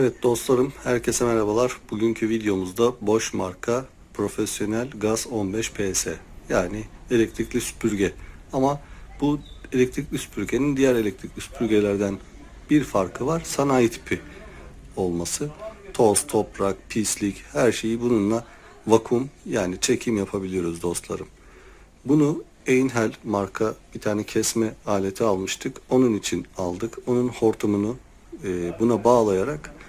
Evet dostlarım, herkese merhabalar. Bugünkü videomuzda Bosch marka profesyonel gaz 15 PS yani elektrikli süpürge. Ama bu elektrikli süpürgenin diğer elektrikli süpürgelerden bir farkı var. Sanayi tipi olması. Toz, toprak, pislik her şeyi bununla vakum yani çekim yapabiliyoruz dostlarım. Bunu Einhell marka bir tane kesme aleti almıştık. Onun için aldık. Onun hortumunu e, buna bağlayarak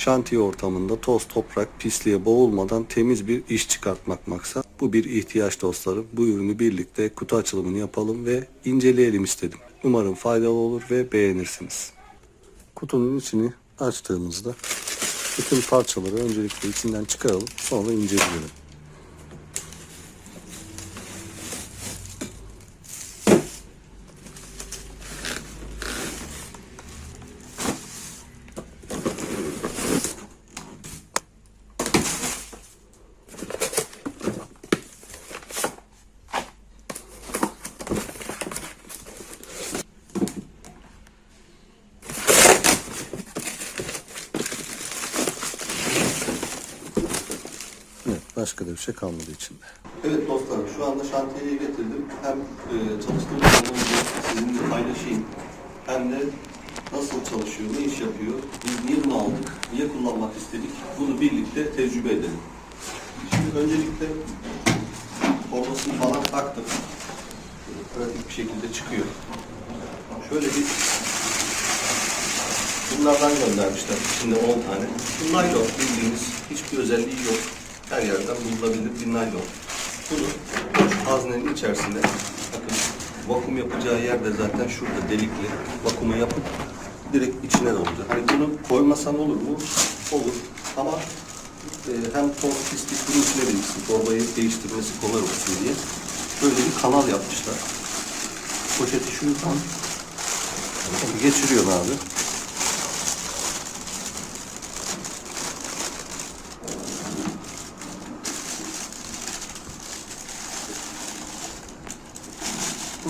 şantiye ortamında toz, toprak, pisliğe boğulmadan temiz bir iş çıkartmak maksat. Bu bir ihtiyaç dostlarım. Bu ürünü birlikte kutu açılımını yapalım ve inceleyelim istedim. Umarım faydalı olur ve beğenirsiniz. Kutunun içini açtığımızda bütün parçaları öncelikle içinden çıkaralım sonra inceleyelim. Evet, başka da bir şey kalmadı içinde. Evet dostlarım, şu anda şantiyeye getirdim. Hem e, çalıştığım zamanımızı sizinle paylaşayım. Hem de nasıl çalışıyor, ne iş yapıyor, biz niye bunu aldık, niye kullanmak istedik, bunu birlikte tecrübe edelim. Şimdi öncelikle formasını falan taktım. Pratik bir şekilde çıkıyor. Şöyle bir Bunlardan göndermişler. İçinde 10 tane. Bu naylon bildiğimiz hiçbir özelliği yok. Her yerden bulunabilir bir naylon. Bunu haznenin içerisinde bakın vakum yapacağı yerde zaten şurada delikli. Vakumu yapıp direkt içine dolacak. Hani bunu koymasan olur mu? Olur. Ama e, hem toz pislik bunun içine biriksin. Torbayı değiştirmesi kolay olsun diye. Böyle bir kanal yapmışlar. Poşeti şuradan geçiriyorsun abi.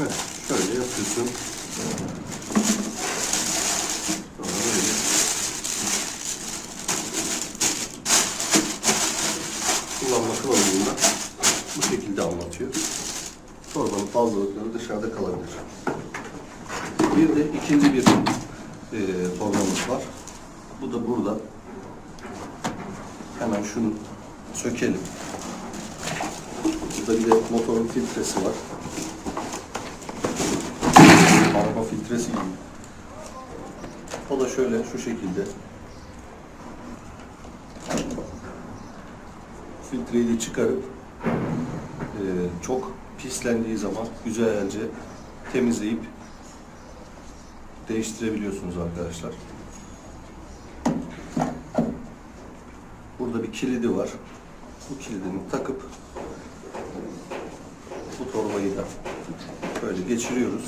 Evet, şöyle yapıyorsun. Sonra böyle. Kullanma kılavuzunda şekilde anlatıyor. Torbanın fazlalıkları dışarıda kalabilir. Bir de ikinci bir e, torbamız var. Bu da burada. Hemen şunu sökelim. Burada bir de motorun filtresi var. Araba filtresi gibi. O da şöyle şu şekilde. Filtreyi de çıkarıp e, çok pislendiği zaman güzelce temizleyip değiştirebiliyorsunuz arkadaşlar. Burada bir kilidi var. Bu kilidini takıp bu torbayı da böyle geçiriyoruz.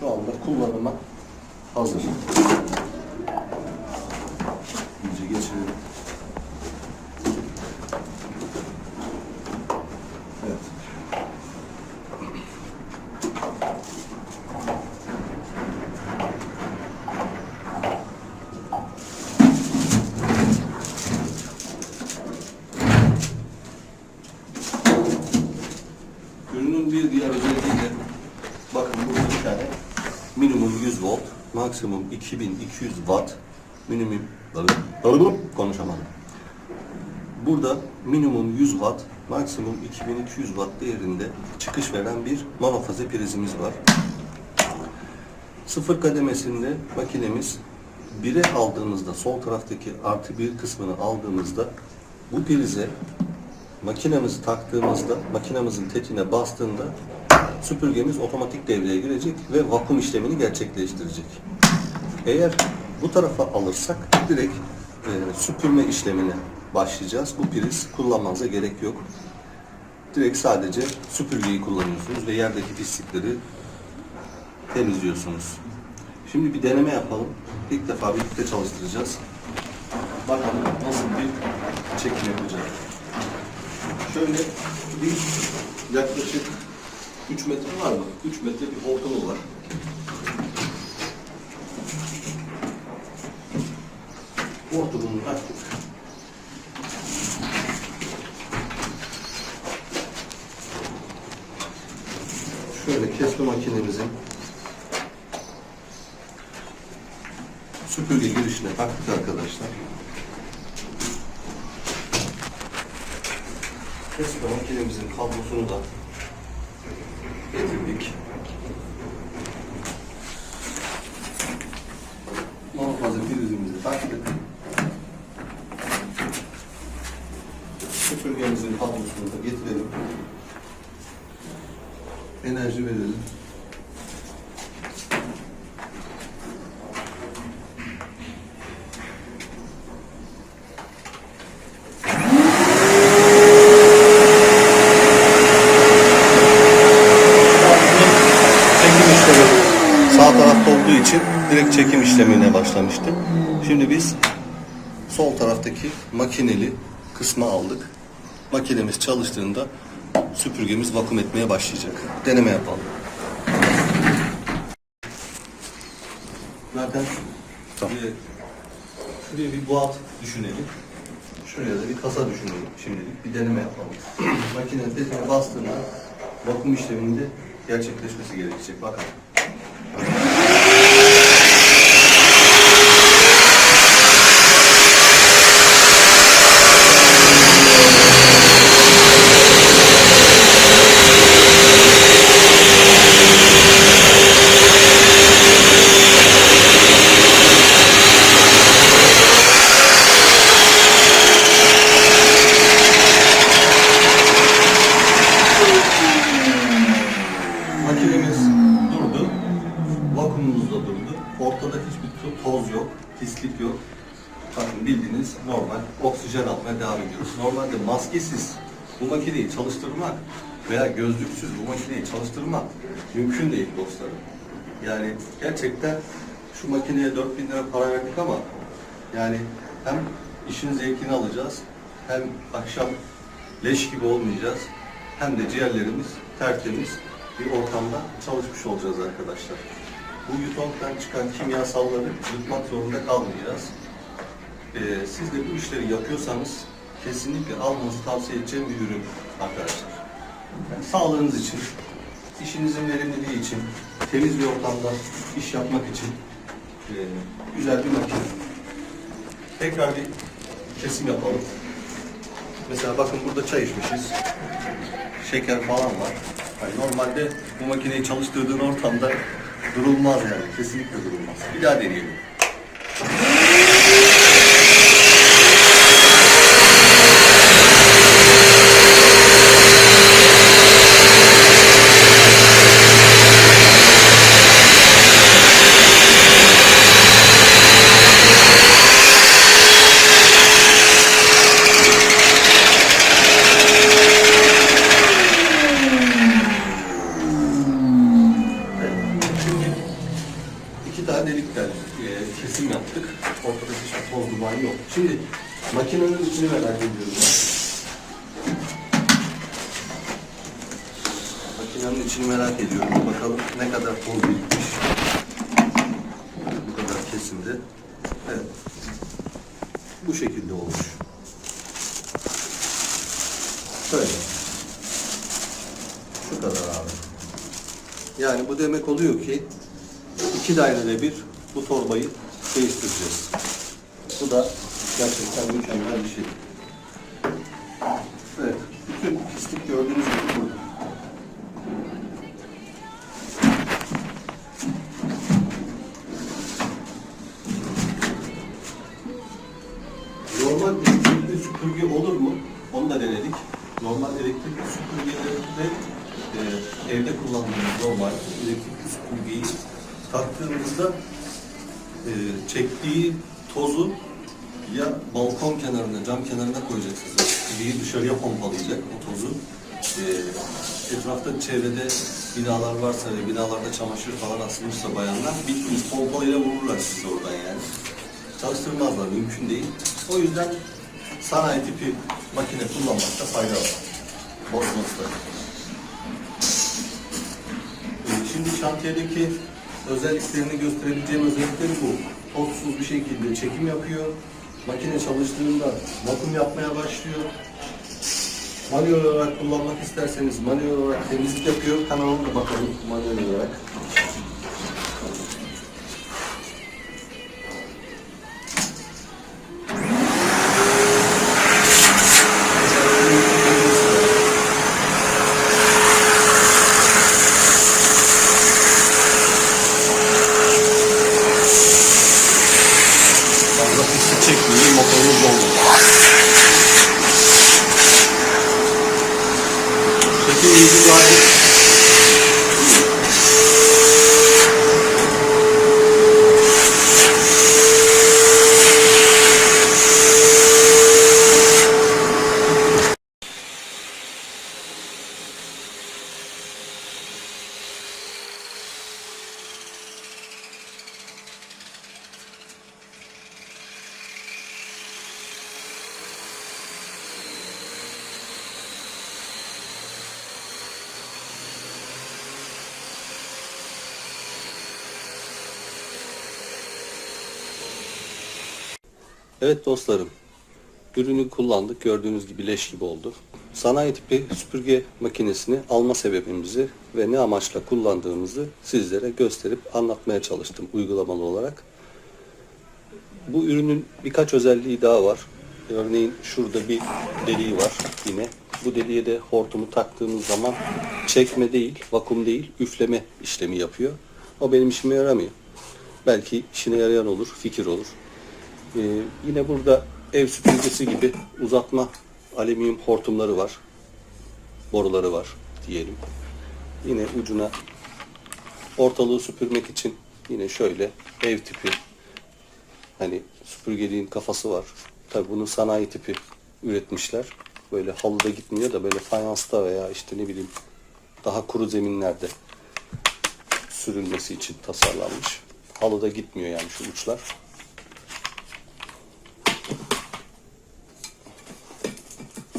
Şu anda kullanıma hazır. İyice geçirelim. Evet. Ürünün bir diğer özelliği bakın burada bir tane minimum 100 volt, maksimum 2200 watt, minimum konuşamadım. Burada minimum 100 watt, maksimum 2200 watt değerinde çıkış veren bir monofaze prizimiz var. Sıfır kademesinde makinemiz 1'e aldığımızda sol taraftaki artı bir kısmını aldığımızda bu prize makinemizi taktığımızda makinamızın tetiğine bastığında süpürgemiz otomatik devreye girecek ve vakum işlemini gerçekleştirecek. Eğer bu tarafa alırsak direkt e, süpürme işlemine başlayacağız. Bu priz kullanmanıza gerek yok. Direkt sadece süpürgeyi kullanıyorsunuz ve yerdeki pislikleri temizliyorsunuz. Şimdi bir deneme yapalım. İlk defa birlikte çalıştıracağız. Bakalım nasıl bir çekim yapacağız şöyle bir yaklaşık 3 metre var mı? 3 metre bir hortumu var. Hortumunu taktık. Şöyle kesme makinemizin süpürge girişine taktık arkadaşlar. Kesme makinemizin kablosunu da getirdik. Muhafaza prizimizi taktık. Süpürgemizin kablosunu da getirelim. Enerji verelim. çekim işlemi sağ tarafta olduğu için direkt çekim işlemine başlamıştı. Şimdi biz sol taraftaki makineli kısmı aldık. Makinemiz çalıştığında süpürgemiz vakum etmeye başlayacak. Deneme yapalım. Zaten Tamam. şuraya bir boğat düşünelim. Şuraya da bir kasa düşünelim şimdilik. Bir deneme yapalım. Makinenin tetiğine bastığında vakum işleminde gerçekleşmesi gerekecek. Bakın. Makinemiz durdu. Vakumumuz da durdu. Ortada hiçbir to- toz yok, pislik yok. Bakın bildiğiniz normal oksijen almaya devam ediyoruz. Normalde maskesiz bu makineyi çalıştırmak veya gözlüksüz bu makineyi çalıştırmak mümkün değil dostlarım. Yani gerçekten şu makineye 4000 lira para verdik ama yani hem işin zevkini alacağız hem akşam leş gibi olmayacağız hem de ciğerlerimiz tertemiz bir ortamda çalışmış olacağız arkadaşlar. Bu yutondan çıkan kimyasalları yutmak zorunda kalmayacağız. Ee, siz de bu işleri yapıyorsanız kesinlikle almanızı tavsiye edeceğim bir ürün arkadaşlar. Yani sağlığınız için, işinizin verimliliği için, temiz bir ortamda iş yapmak için e, güzel bir makine. Tekrar bir kesim yapalım. Mesela bakın burada çay içmişiz. Şeker falan var. Hani normalde bu makineyi çalıştırdığın ortamda durulmaz yani. Kesinlikle durulmaz. Bir daha deneyelim. Şimdi iki tane delikten e, kesim yaptık. Ortada hiçbir toz duman yok. Şimdi makinenin içini merak ediyorum. Makinenin içini merak ediyorum. Bakalım ne kadar toz birikmiş. Bu kadar kesimde. Evet. Bu şekilde olmuş. Şöyle. Şu kadar abi. Yani bu demek oluyor ki iki dairede bir bu torbayı değiştireceğiz. Bu da gerçekten mükemmel bir şey. Evet, bütün pislik gördüğünüz gibi burada. Süpürgeyi taktığımızda e, çektiği tozu ya balkon kenarına, cam kenarına koyacaksınız. Bir dışarıya pompalayacak o tozu. E, etrafta çevrede binalar varsa ve binalarda çamaşır falan asılmışsa bayanlar bildiğiniz pompalayla vururlar sizi oradan yani. Çalıştırmazlar, mümkün değil. O yüzden sanayi tipi makine kullanmakta fayda var. Bozması Şimdi şantiyedeki özelliklerini gösterebileceğim özellikleri bu. Tozsuz bir şekilde çekim yapıyor. makine çalıştığında vakum yapmaya başlıyor. Manuel olarak kullanmak isterseniz manuel olarak temizlik yapıyor. Onu da bakalım manuel olarak. Evet dostlarım, ürünü kullandık. Gördüğünüz gibi leş gibi oldu. Sanayi tipi süpürge makinesini alma sebebimizi ve ne amaçla kullandığımızı sizlere gösterip anlatmaya çalıştım uygulamalı olarak. Bu ürünün birkaç özelliği daha var. Örneğin şurada bir deliği var yine. Bu deliğe de hortumu taktığımız zaman çekme değil, vakum değil, üfleme işlemi yapıyor. O benim işime yaramıyor. Belki işine yarayan olur, fikir olur. Ee, yine burada ev süpürgesi gibi uzatma alüminyum hortumları var. Boruları var diyelim. Yine ucuna ortalığı süpürmek için yine şöyle ev tipi hani süpürgeliğin kafası var. Tabi bunu sanayi tipi üretmişler. Böyle halıda gitmiyor da böyle fayansta veya işte ne bileyim daha kuru zeminlerde sürülmesi için tasarlanmış. Halıda gitmiyor yani şu uçlar.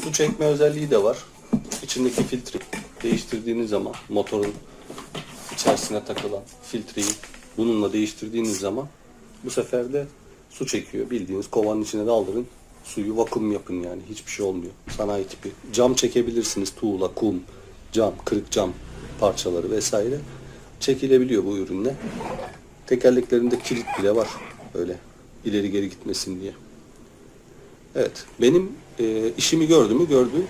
Su çekme özelliği de var. İçindeki filtre değiştirdiğiniz zaman motorun içerisine takılan filtreyi bununla değiştirdiğiniz zaman bu sefer de su çekiyor. Bildiğiniz kovanın içine daldırın. Suyu vakum yapın yani. Hiçbir şey olmuyor. Sanayi tipi. Cam çekebilirsiniz. Tuğla, kum, cam, kırık cam parçaları vesaire. Çekilebiliyor bu ürünle. Tekerleklerinde kilit bile var. Böyle ileri geri gitmesin diye. Evet, benim e, işimi gördü mü gördü.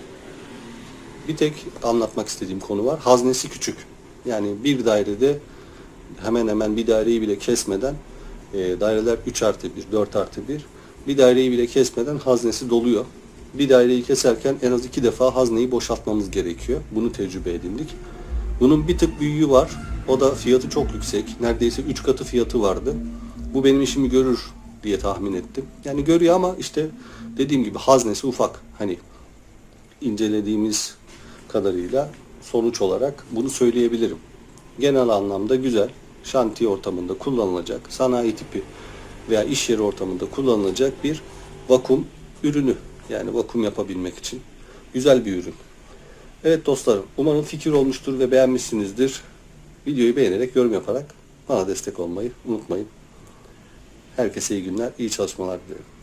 Bir tek anlatmak istediğim konu var. Haznesi küçük. Yani bir dairede hemen hemen bir daireyi bile kesmeden e, daireler 3 artı 1, 4 artı 1 bir daireyi bile kesmeden haznesi doluyor. Bir daireyi keserken en az iki defa hazneyi boşaltmamız gerekiyor. Bunu tecrübe edindik. Bunun bir tık büyüğü var. O da fiyatı çok yüksek. Neredeyse 3 katı fiyatı vardı. Bu benim işimi görür diye tahmin ettim. Yani görüyor ama işte dediğim gibi haznesi ufak. Hani incelediğimiz kadarıyla sonuç olarak bunu söyleyebilirim. Genel anlamda güzel, şantiye ortamında kullanılacak, sanayi tipi veya iş yeri ortamında kullanılacak bir vakum ürünü. Yani vakum yapabilmek için güzel bir ürün. Evet dostlarım, umarım fikir olmuştur ve beğenmişsinizdir. Videoyu beğenerek, yorum yaparak bana destek olmayı unutmayın. Herkese iyi günler, iyi çalışmalar dilerim.